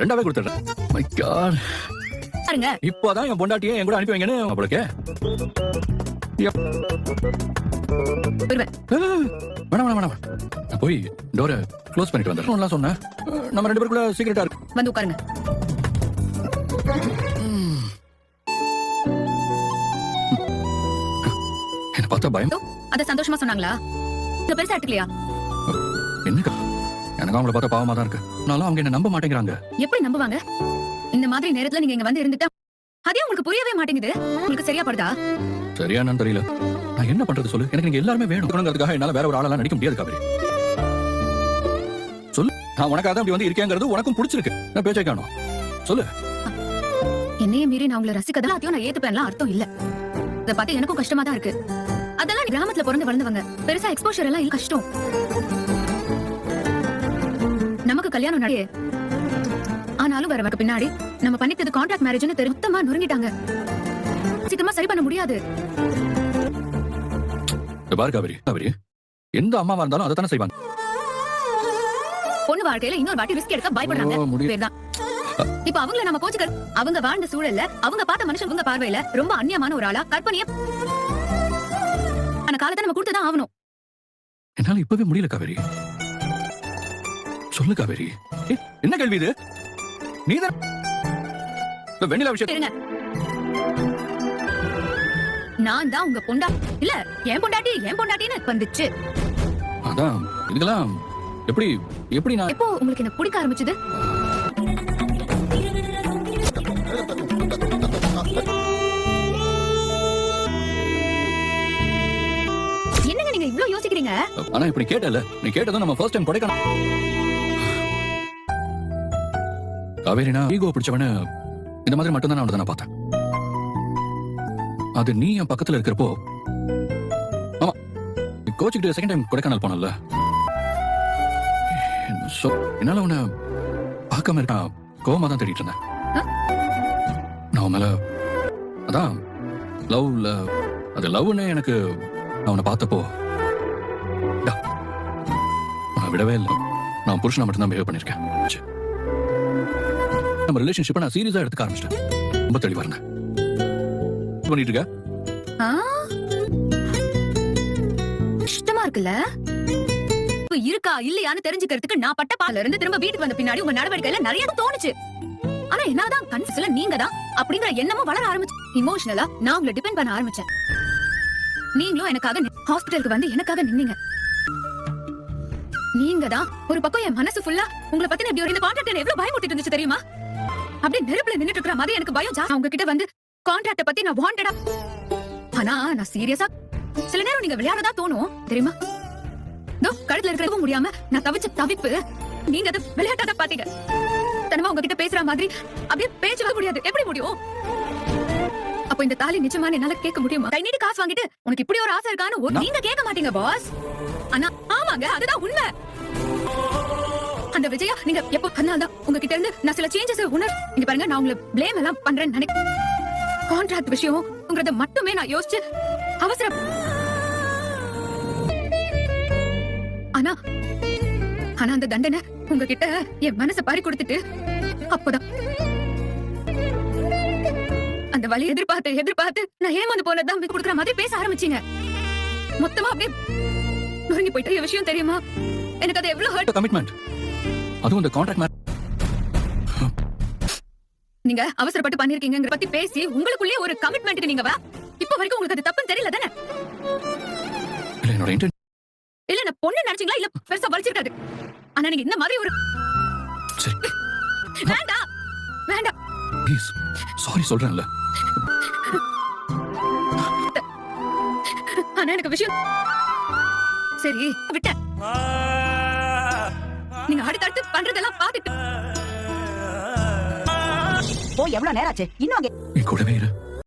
ரெண்டாவே கொடுத்துட்றேன் my God பாருங்க. இப்போதான் என் பொண்டாட்டியே என் கூட அனுப்பி வைங்கன்னு அவளுக்கு வேணாம் வேணாம் வேணாம். போய் டோரை க்ளோஸ் பண்ணிட்டு வந்துடுறேன். சொன்னேன். நம்ம ரெண்டு பேருக்குள்ள சீக்கிரட்டா இருக்கு. வந்து உட்காருங்க. என்ன பார்த்தா பயம்? அத சந்தோஷமா சொன்னாங்களா? இந்த பெருசா எடுத்துக்கலையா? எனக்கு அவங்கள பார்த்தா பாவமா தான் இருக்கு. நானும் அவங்க என்ன நம்ப மாட்டேங்கிறாங்க. எப்படி நம்புவாங்க? இந்த மாதிரி நேரத்துல நீங்க இங்க வந்து இருந்துட்டா அதே உங்களுக்கு புரியவே மாட்டேங்குது. உங்களுக்கு சரியா படுதா? சரியானு தெரியல. நான் என்ன பண்றது சொல்லு? எனக்கு நீங்க எல்லாருமே வேணுங்கிறதுக்காக என்னால வேற ஒரு ஆளெல்லாம் நடிக்க முடியாது காவேரி. சொல்லு. நான் உனக்காக தான் இப்படி வந்து இருக்கேங்கிறது உனக்கும் பிடிச்சிருக்கு. நான் பேச்சை காணும். சொல்லு. என்னைய மீறி நான் உங்களை ரசிக்கதான் அதையும் நான் ஏத்துப்பேன்லாம் அர்த்தம் இல்ல. இத பார்த்து எனக்கும் கஷ்டமா தான் இருக்கு. அதெல்லாம் கிராமத்துல பிறந்து வளர்ந்தவங்க. பெருசா எக்ஸ்போஷர் எல்லாம் கஷ்டம். நமக்கு கல்யாணம் நடையே ஆனாலும் வரவங்க பின்னாடி நம்ம பண்ணித்தது கான்ட்ராக்ட் மேரேஜ்னு மொத்தமா நொறுங்கிட்டாங்க. சீக்கிரமா சரி பண்ண முடியாது. பாரு காவேரி காவேரி. எந்த அம்மாவா இருந்தாலும் அதை தானே செய்வாங்க. பொண்ணு வாழ்க்கையில இன்னொரு வாட்டி ரிஸ்க் எடுக்க பயப்படுறாங்க. இப்ப அவங்கள நம்ம கோச்சுக்க அவங்க வாழ்ந்த சூழல்ல அவங்க பார்த்த மனுஷன் உங்க பார்வையில ரொம்ப அந்நியமான ஒரு ஆளா கற்பனைய ஆன காலத்தை நம்ம கொடுத்துதான் ஆகணும். என்னால இப்பவே முடியல காவேரி. சொல்லு காவேரி. என்ன கேள்வி இது? நீதான் வெண்ணிலா இருங்க. நான் தான் உங்க பொண்டா இல்ல என் பொண்டாட்டி என் பொண்டாட்டின்னு வந்துச்சு. அதான் இதுக்கெல்லாம் எப்படி எப்படி நான் எப்போ உங்களுக்கு என்ன பிடிக்க ஆரம்பிச்சது? என்னங்க நீங்க இவ்ளோ யோசிக்கிறீங்க? ஆனா இப்படி கேட்டல. நீ கேட்டதும் நம்ம ஃபர்ஸ்ட் டைம் கொடைக்கானல் காவேரினா ஈகோ பிடிச்சவன இந்த மாதிரி மட்டும் தான் நான் அவனை பார்த்தேன். அது நீ என் பக்கத்துல இருக்கிறப்போ ஆமா கோச்சுக்கிட்டு செகண்ட் டைம் கொடைக்கானல் போனல என்னால உன்னை பார்க்காம இருக்கா? கோவமா தான் தேடிட்டு இருந்தேன். நான் மேல அதான் லவ்ல அது லவ்னு எனக்கு நான் உன்னை பார்த்தப்போ விடவே இல்லை. நான் புருஷனா மட்டும்தான் பிஹேவ் பண்ணிருக்கேன் ச்சே. நம்ம ரிலேஷன்ஷிப்பை நான் சீரியஸா எடுத்துக்க ஆரம்பிச்சிட்டேன். ரொம்ப தெளிவா இருந்தேன் பண்ணிட்டு இருக்க? ஆ? இஷ்டமா இருக்குல்ல? இருக்கா இல்லையான்னு தெரிஞ்சுக்கிறதுக்கு நான் பட்ட பால இருந்து திரும்ப வீட்டுக்கு வந்த பின்னாடி உங்க நடவடிக்கையில நிறைய தோணுச்சு. ஆனா என்னதான் கன்ஃபியூஸ்ல நீங்க தான் அப்படிங்கிற எண்ணமும் வளர ஆரம்பிச்சு இமோஷனலா நான் உங்களை டிபெண்ட் பண்ண ஆரம்பிச்சேன். நீங்களும் எனக்காக ஹாஸ்பிட்டலுக்கு வந்து எனக்காக நின்னீங்க. நீங்க தான் ஒரு பக்கம் என் மனசு ஃபுல்லா உங்களை பத்தி இப்படி ஒரு இந்த கான்ட்ராக்ட் எவ்வளவு பயமுட்டிட்டு இருந்துச்சு தெரியுமா? அப்படியே நெருப்புல நின்னுட்டு இருக்கிற மாதிரி எனக்கு பயம் ஜாஸ்தி. உங்ககிட்ட வந்து கான்ட்ராக்ட பத்தி நான் வாண்டடா ஆனா நான் சீரியஸா சில நேரம் நீங்க விளையாடதா தோணும். தெரியுமா? கழுத்துல இருக்கிறதும் முடியாம நான் தவிச்ச தவிப்பு நீங்க அதை விளையாட்டாத பாத்தீங்க. தனமா உங்ககிட்ட பேசுற மாதிரி அப்படியே பேச்சு வர முடியாது. எப்படி முடியும்? அப்ப இந்த தாலி நிஜமா என்னால கேட்க முடியுமா? கை நீட்டி காசு வாங்கிட்டு உனக்கு இப்படி ஒரு ஆசை இருக்கான்னு நீங்க கேட்க மாட்டீங்க பாஸ் ஆனா ஆமாங்க அதுதான் உண்மை. அந்த விஜயா நீங்க எப்போ பண்ணாதான் உங்ககிட்ட இருந்து நான் சில சேஞ்சஸ் உணர் இங்க பாருங்க நான் உங்களை பிளேம் எல்லாம் பண்றேன்னு நினைக்கிறேன் கான்ட்ராக்ட் விஷயம்ங்கிறத மட்டுமே நான் யோசிச்சு அவசரம். ஆனா ஆனா அந்த தண்டனை உங்ககிட்ட என் மனசை பறி கொடுத்துட்டு அப்போதான். அந்த வழி எதிர்பார்த்து எதிர்பார்த்து நான் ஏமாந்து போனதுதான் கொடுக்குற மாதிரி பேச ஆரம்பிச்சீங்க. மொத்தமா அப்படியே நொறுங்கி போயிட்டு விஷயம் தெரியுமா? எனக்கு அது எவ்வளவு ஹர்ட் கமிட்மெண்ட் அதுவும் இந்த கான்ட்ராக்ட் நீங்க அவசரப்பட்டு பண்ணிருக்கீங்க பத்தி பேசி உங்களுக்குள்ளேயே ஒரு கமிட்மெண்ட்டுக்கு நீங்க வா. இப்ப வரைக்கும் உங்களுக்கு அது தப்புன்னு தெரியல தானே? இல்ல நான் பொண்ணு நினைச்சீங்களா? இல்ல பெருசா வலிச்சிருக்காது. ஆனா நீங்க இந்த மாதிரி ஒரு வேண்டாம் வேண்டாம் ப்ளீஸ் சாரி சொல்றேன்ல. ஆனா எனக்கு விஷயம் சரி விட்டேன். எவ்வளவு நேரம் ஆச்சு இன்னும் அங்க கூடவே இரு.